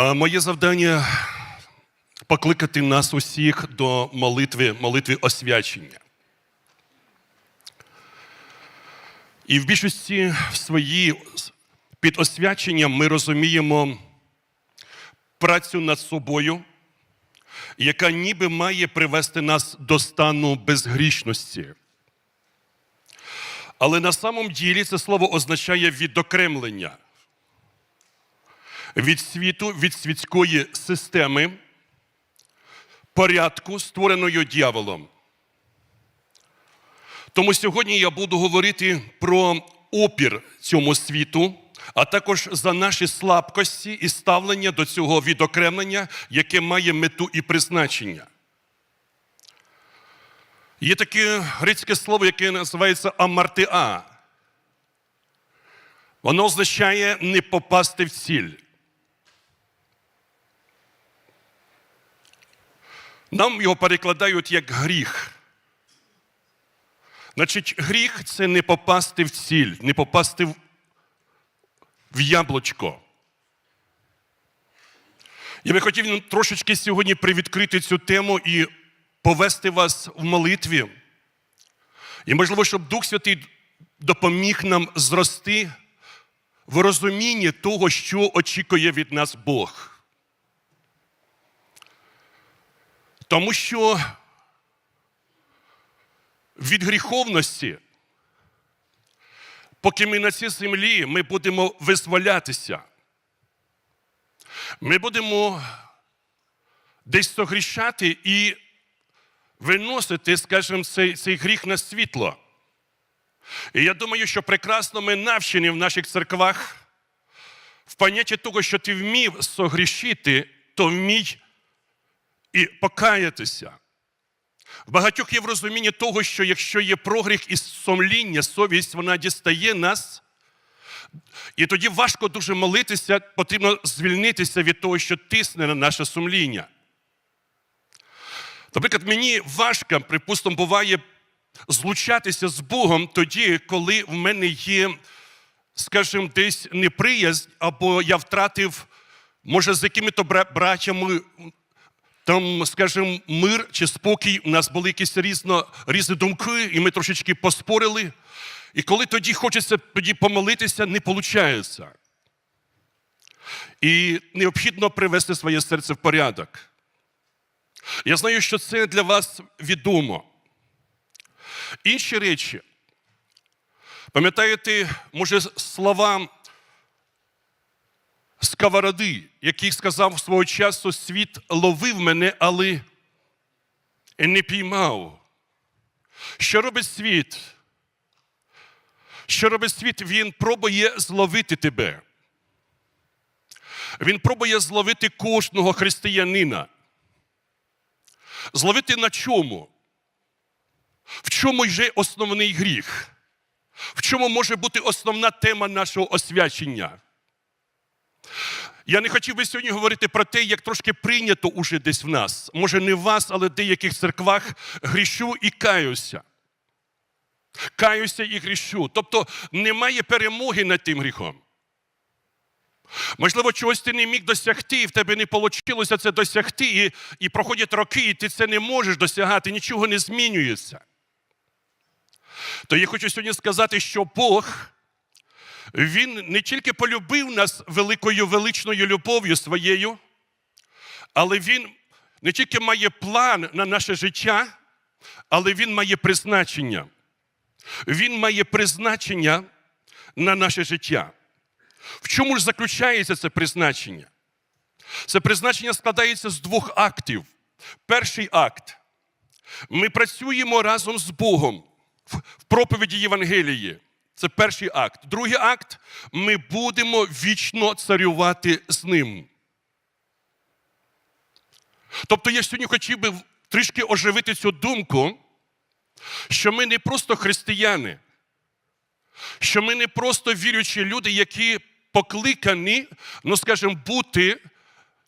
Моє завдання покликати нас усіх до молитви, молитви освячення. І в більшості свої під освяченням ми розуміємо працю над собою, яка ніби має привести нас до стану безгрішності. Але на самом ділі це слово означає відокремлення від світу, від світської системи, порядку, створеної дьяволом. Тому сьогодні я буду говорити про опір цьому світу, а також за наші слабкості і ставлення до цього відокремлення, яке має мету і призначення. Є таке грецьке слово, яке називається амартеа. Воно означає не попасти в ціль. Нам його перекладають як гріх. Значить, гріх це не попасти в ціль, не попасти в, в яблучко. Я би хотів трошечки сьогодні привідкрити цю тему і повести вас в молитві. І, можливо, щоб Дух Святий допоміг нам зрости в розумінні того, що очікує від нас Бог. Тому що від гріховності, поки ми на цій землі, ми будемо визволятися. Ми будемо десь согрішати і виносити, скажімо, цей, цей гріх на світло. І я думаю, що прекрасно ми навчені в наших церквах в понятті того, що ти вмів согрішити, то вмій і покаятися. В багатьох є в розумінні того, що якщо є прогріх і сумління, совість, вона дістає нас. І тоді важко дуже молитися, потрібно звільнитися від того, що тисне на наше сумління. Наприклад, мені важко, припустимо, буває злучатися з Богом тоді, коли в мене є, скажімо, десь неприязнь, або я втратив, може, з якими-то братями там, скажімо, мир чи спокій, у нас були якісь різно, різні думки, і ми трошечки поспорили. І коли тоді хочеться тоді помолитися, не виходить. І необхідно привести своє серце в порядок. Я знаю, що це для вас відомо. Інші речі, пам'ятаєте, може, слова сковороди, який сказав свого часу, світ ловив мене, але не піймав. Що робить світ? Що робить світ? Він пробує зловити тебе. Він пробує зловити кожного християнина. Зловити на чому? В чому йде основний гріх? В чому може бути основна тема нашого освячення? Я не хотів би сьогодні говорити про те, як трошки прийнято уже десь в нас. Може, не в вас, але в деяких церквах грішу і каюся. Каюся і грішу. Тобто немає перемоги над тим гріхом. Можливо, чогось ти не міг досягти, і в тебе не вийшло це досягти, і, і проходять роки, і ти це не можеш досягати, нічого не змінюється. То я хочу сьогодні сказати, що Бог. Він не тільки полюбив нас великою величною любов'ю своєю, але Він не тільки має план на наше життя, але Він має призначення. Він має призначення на наше життя. В чому ж заключається це призначення? Це призначення складається з двох актів. Перший акт. Ми працюємо разом з Богом в проповіді Євангелії. Це перший акт. Другий акт ми будемо вічно царювати з ним. Тобто я сьогодні хотів би трішки оживити цю думку, що ми не просто християни, що ми не просто віруючі люди, які покликані, ну, скажімо, бути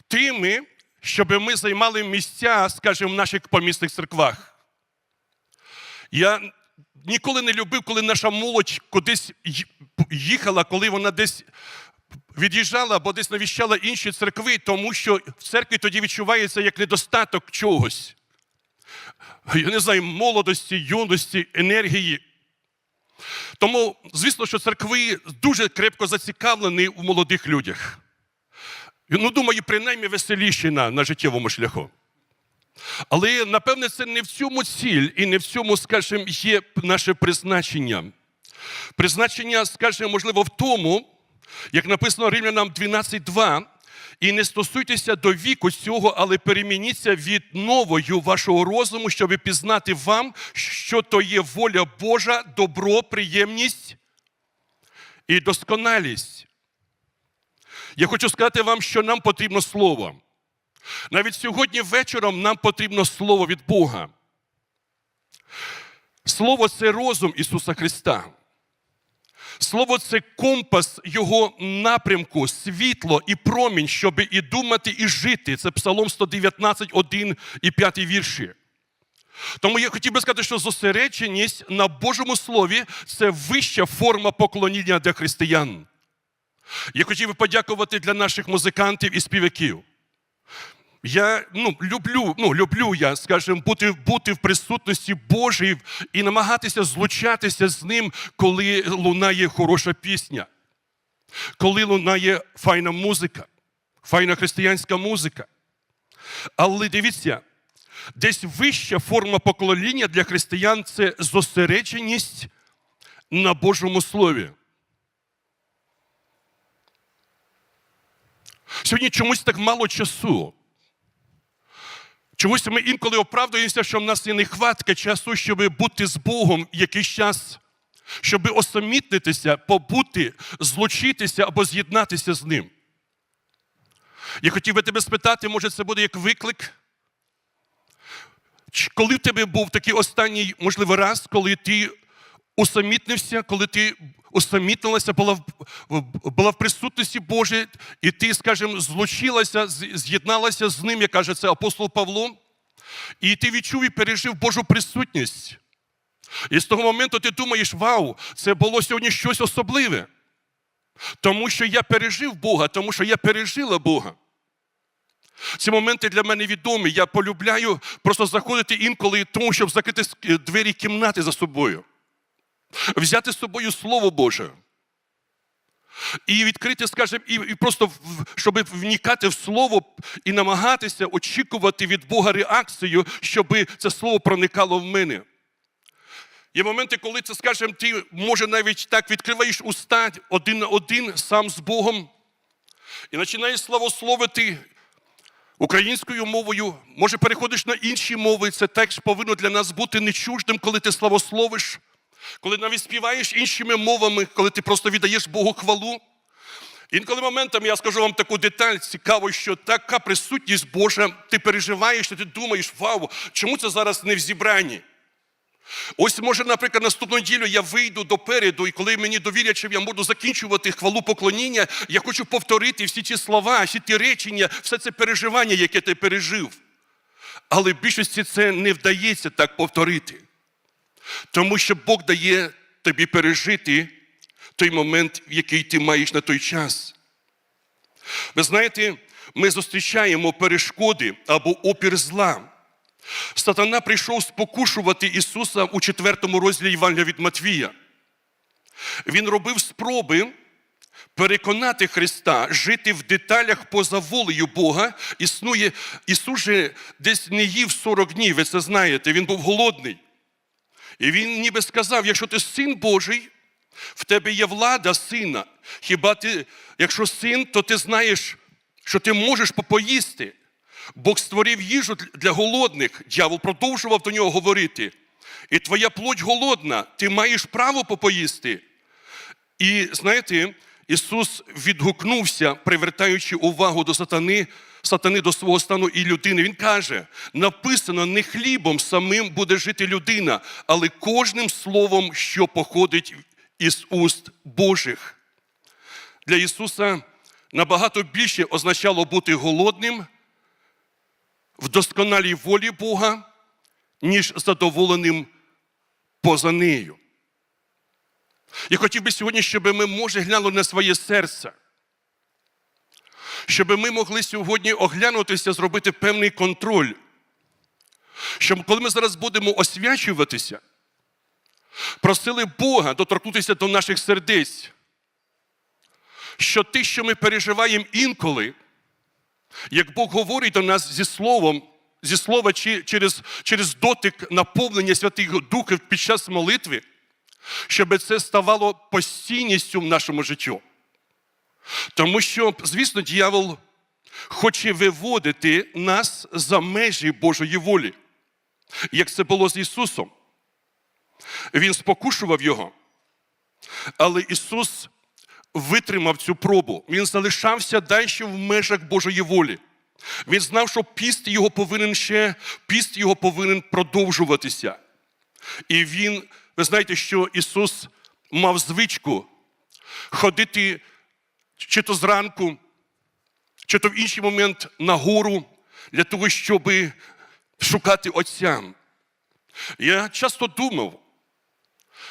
тими, щоб ми займали місця, скажімо, в наших помісних церквах. Я ніколи не любив, коли наша молодь кудись їхала, коли вона десь від'їжджала або десь навіщала інші церкви, тому що в церкві тоді відчувається як недостаток чогось. Я не знаю, молодості, юності, енергії. Тому, звісно, що церкви дуже крепко зацікавлені в молодих людях. Ну, думаю, принаймні веселіші на, на життєвому шляху. Але, напевне, це не в цьому ціль і не в цьому, скажімо, є наше призначення. Призначення, скажімо, можливо, в тому, як написано Римлянам 12.2, і не стосуйтеся до віку цього, але перемініться від новою вашого розуму, щоб пізнати вам, що то є воля Божа, добро, приємність і досконалість. Я хочу сказати вам, що нам потрібно слово. Навіть сьогодні вечором нам потрібно слово від Бога. Слово це розум Ісуса Христа. Слово це компас Його напрямку, світло і промінь, щоб і думати, і жити. Це Псалом 119, 1 і 5 вірші. Тому я хотів би сказати, що зосередженість на Божому Слові це вища форма поклоніння для християн. Я хотів би подякувати для наших музикантів і співаків. Я ну, люблю, ну, люблю я, скажімо, бути, бути в присутності Божій і намагатися злучатися з ним, коли лунає хороша пісня, коли лунає файна музика, файна християнська музика. Але дивіться, десь вища форма поклоніння для християн це зосередженість на Божому Слові. Сьогодні чомусь так мало часу. Чомусь ми інколи оправдуємося, що в нас є нехватка часу, щоб бути з Богом якийсь час, щоб осамітнитися, побути, злучитися або з'єднатися з Ним. Я хотів би тебе спитати, може, це буде як виклик? Коли в тебе був такий останній, можливо, раз, коли ти усамітнився, коли ти усамітнилася, була була в присутності Божій, і ти, скажімо, злучилася, з'єдналася з ним, як каже це апостол Павло, і ти відчув і пережив Божу присутність. І з того моменту ти думаєш, вау, це було сьогодні щось особливе. Тому що я пережив Бога, тому що я пережила Бога. Ці моменти для мене відомі. Я полюбляю просто заходити інколи, тому щоб закрити двері кімнати за собою взяти з собою Слово Боже. І відкрити, скажімо, і, і просто щоб вникати в слово і намагатися очікувати від Бога реакцію, щоб це слово проникало в мене. Є моменти, коли це, скажімо, ти може навіть так відкриваєш уста один на один сам з Богом і починаєш славословити українською мовою, може переходиш на інші мови. Це теж повинно для нас бути нечуждим, коли ти славословиш, коли навіть співаєш іншими мовами, коли ти просто віддаєш Богу хвалу. Інколи моментами я скажу вам таку деталь, цікаво, що така присутність Божа, ти переживаєш, ти думаєш, вау, чому це зараз не в зібранні? Ось, може, наприклад, наступну неділю я вийду допереду, і коли мені довірять, що я буду закінчувати хвалу поклоніння, я хочу повторити всі ті слова, всі ті речення, все це переживання, яке ти пережив. Але в більшості це не вдається так повторити. Тому що Бог дає тобі пережити той момент, який ти маєш на той час. Ви знаєте, ми зустрічаємо перешкоди або опір зла. Сатана прийшов спокушувати Ісуса у четвертому розділі Євангелія від Матвія. Він робив спроби переконати Христа жити в деталях поза волею Бога. Існує, Ісус же десь не їв 40 днів, ви це знаєте, він був голодний. І він ніби сказав: якщо ти син Божий, в тебе є влада сина. Хіба ти, якщо син, то ти знаєш, що ти можеш попоїсти. Бог створив їжу для голодних. Дьявол продовжував до нього говорити. І твоя плоть голодна, ти маєш право попоїсти. І знаєте, Ісус відгукнувся, привертаючи увагу до сатани, сатани до свого стану і людини. Він каже: написано, не хлібом самим буде жити людина, але кожним словом, що походить із уст Божих. Для Ісуса набагато більше означало бути голодним в досконалій волі Бога, ніж задоволеним поза нею. Я хотів би сьогодні, щоб ми, може, глянули на своє серце. Щоб ми могли сьогодні оглянутися, зробити певний контроль. Щоб коли ми зараз будемо освячуватися, просили Бога доторкнутися до наших сердець, що те, що ми переживаємо інколи, як Бог говорить до нас зі словом, зі слова чи через, через дотик наповнення Святих Духів під час молитви, щоб це ставало постійністю в нашому життю. Тому що, звісно, дьявол хоче виводити нас за межі Божої волі, як це було з Ісусом. Він спокушував його, але Ісус витримав цю пробу. Він залишався далі в межах Божої волі. Він знав, що піст його повинен ще, піст його повинен продовжуватися. І він, ви знаєте, що Ісус мав звичку ходити чи то зранку, чи то в інший момент на гору для того, щоб шукати Отця. Я часто думав,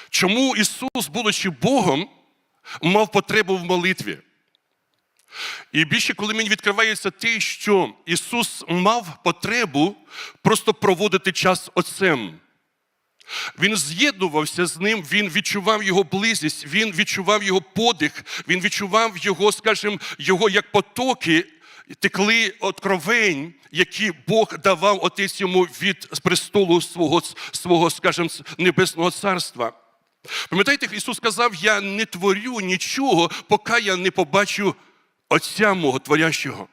чому Ісус, будучи Богом, мав потребу в молитві. І більше, коли мені відкривається те, що Ісус мав потребу просто проводити час Отцем. Він з'єднувався з ним, він відчував його близькість, він відчував його подих, він відчував його, скажімо, його як потоки текли откровень, які Бог давав отець йому від престолу свого, свого скажімо, небесного царства. Пам'ятаєте, Ісус сказав: Я не творю нічого, поки я не побачу Отця мого творящого.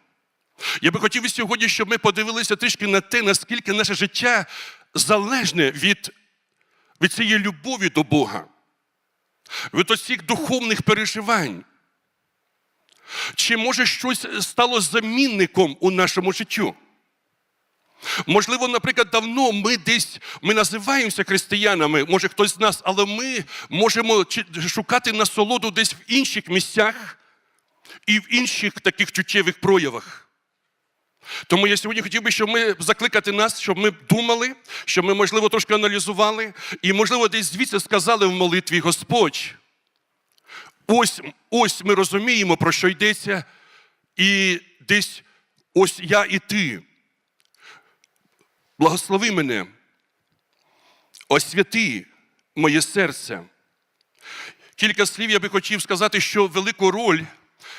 Я би хотів сьогодні, щоб ми подивилися трішки на те, наскільки наше життя залежне від, від цієї любові до Бога, від оцих духовних переживань. Чи може щось стало замінником у нашому життю? Можливо, наприклад, давно ми десь ми називаємося християнами, може хтось з нас, але ми можемо шукати насолоду десь в інших місцях і в інших таких чуттєвих проявах. Тому я сьогодні хотів би, щоб ми закликати нас, щоб ми думали, щоб ми, можливо, трошки аналізували, і, можливо, десь звідси сказали в молитві Господь. Ось ось ми розуміємо, про що йдеться, і десь ось я і ти. Благослови мене, освяти моє серце. Кілька слів я би хотів сказати, що велику роль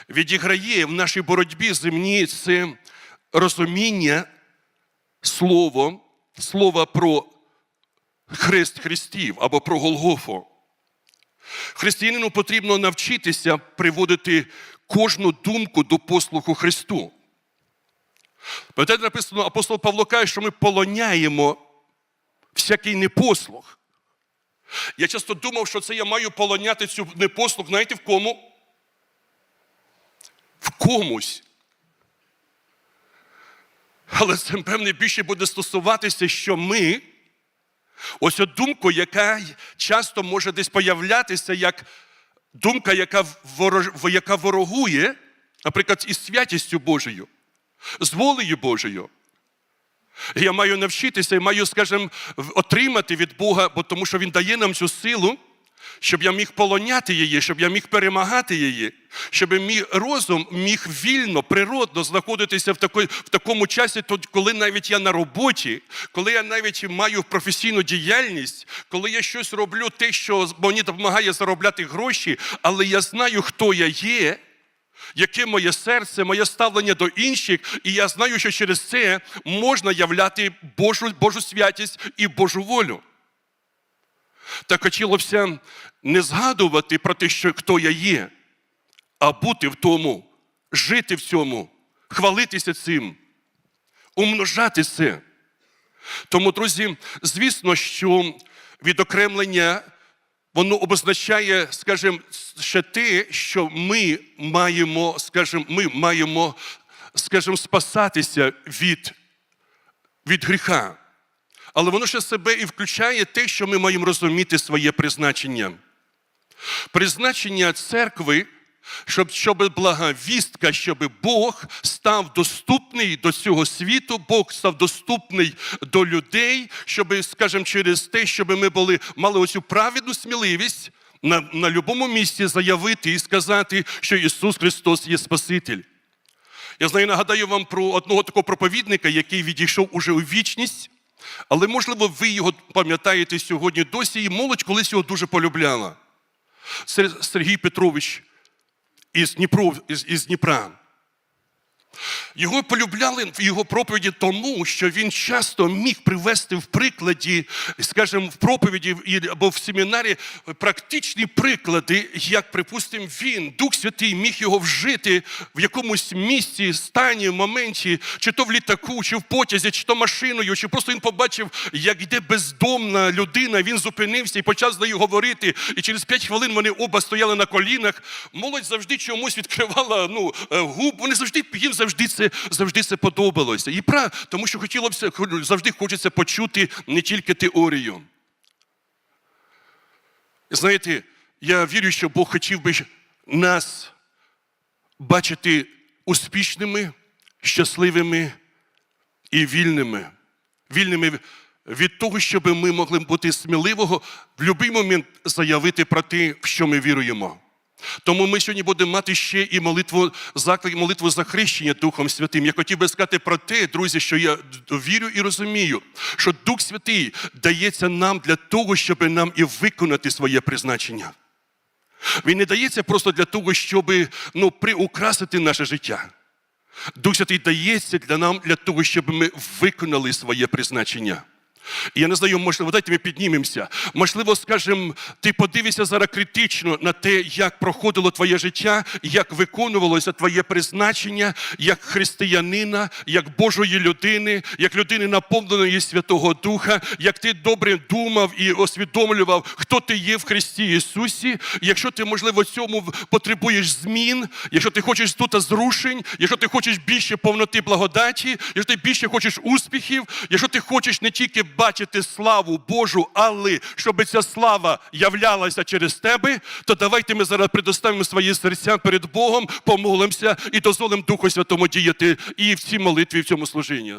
відіграє в нашій боротьбі земній це розуміння слово, слова про хрест Христів або про Голгофу. Християнину потрібно навчитися приводити кожну думку до послуху Христу. Пам'ятаєте, написано, апостол Павло каже, що ми полоняємо всякий непослух. Я часто думав, що це я маю полоняти цю непослух, знаєте в кому? В комусь. Але це, певне, більше буде стосуватися, що ми, ось от думку, яка часто може десь появлятися, як думка, яка, ворож... яка ворогує, наприклад, із святістю Божою з волею Божою. Я маю навчитися і маю, скажімо, отримати від Бога, бо тому що Він дає нам цю силу, щоб я міг полоняти її, щоб я міг перемагати її, щоб мій розум міг вільно, природно знаходитися в такої, в такому часі, коли навіть я на роботі, коли я навіть маю професійну діяльність, коли я щось роблю, те, що мені допомагає заробляти гроші, але я знаю, хто я є яке моє серце, моє ставлення до інших, і я знаю, що через це можна являти Божу, Божу святість і Божу волю. Так хотілося не згадувати про те, що хто я є, а бути в тому, жити в цьому, хвалитися цим, умножати це. Тому, друзі, звісно, що відокремлення воно обозначає, скажімо, ще те, що ми маємо, скажімо, ми маємо, скажімо, спасатися від, від гріха. Але воно ще себе і включає те, що ми маємо розуміти своє призначення. Призначення церкви щоб щоб благовістка, щоб Бог став доступний до цього світу, Бог став доступний до людей, щоб, скажімо, через те, щоб ми були, мали оцю праведну сміливість на на будь-якому місці заявити і сказати, що Ісус Христос є Спаситель. Я знаю, нагадаю вам про одного такого проповідника, який відійшов уже у вічність, але, можливо, ви його пам'ятаєте сьогодні досі, і молодь колись його дуже полюбляла. Сергій Петрович із, Дніпро, із, із Дніпра. Його полюбляли в його проповіді тому, що він часто міг привести в прикладі, скажімо, в проповіді або в семінарі практичні приклади, як, припустимо, він, Дух Святий, міг його вжити в якомусь місці, стані, моменті, чи то в літаку, чи в потязі, чи то машиною, чи просто він побачив, як йде бездомна людина, він зупинився і почав з нею говорити. І через п'ять хвилин вони оба стояли на колінах. Молодь завжди чомусь відкривала ну, е, губ. Вони завжди їм завжди це завжди це подобалося. І прав, тому що хотілося завжди хочеться почути не тільки теорію. Знаєте, я вірю, що Бог хотів би нас бачити успішними, щасливими і вільними. Вільними від того, щоб ми могли бути сміливого в будь-який момент заявити про те, в що ми віруємо. Тому ми сьогодні будемо мати ще і молитву заклик, молитву за хрещення Духом Святим. Я хотів би сказати про те, друзі, що я вірю і розумію, що Дух Святий дається нам для того, щоб нам і виконати своє призначення. Він не дається просто для того, щоб ну, приукрасити наше життя. Дух Святий дається для нам для того, щоб ми виконали своє призначення. І я не знаю, можливо, дайте ми піднімемося. Можливо, скажімо, ти подивишся зараз критично на те, як проходило твоє життя, як виконувалося твоє призначення як християнина, як Божої людини, як людини наповненої Святого Духа, як ти добре думав і усвідомлював, хто ти є в Христі Ісусі. Якщо ти, можливо, цьому потребуєш змін, якщо ти хочеш тут зрушень, якщо ти хочеш більше повноти благодаті, якщо ти більше хочеш успіхів, якщо ти хочеш не тільки бачити славу Божу, але щоб ця слава являлася через тебе, то давайте ми зараз предоставимо свої серця перед Богом, помолимося і дозволимо Духу Святому діяти і в цій молитві, і в цьому служінні.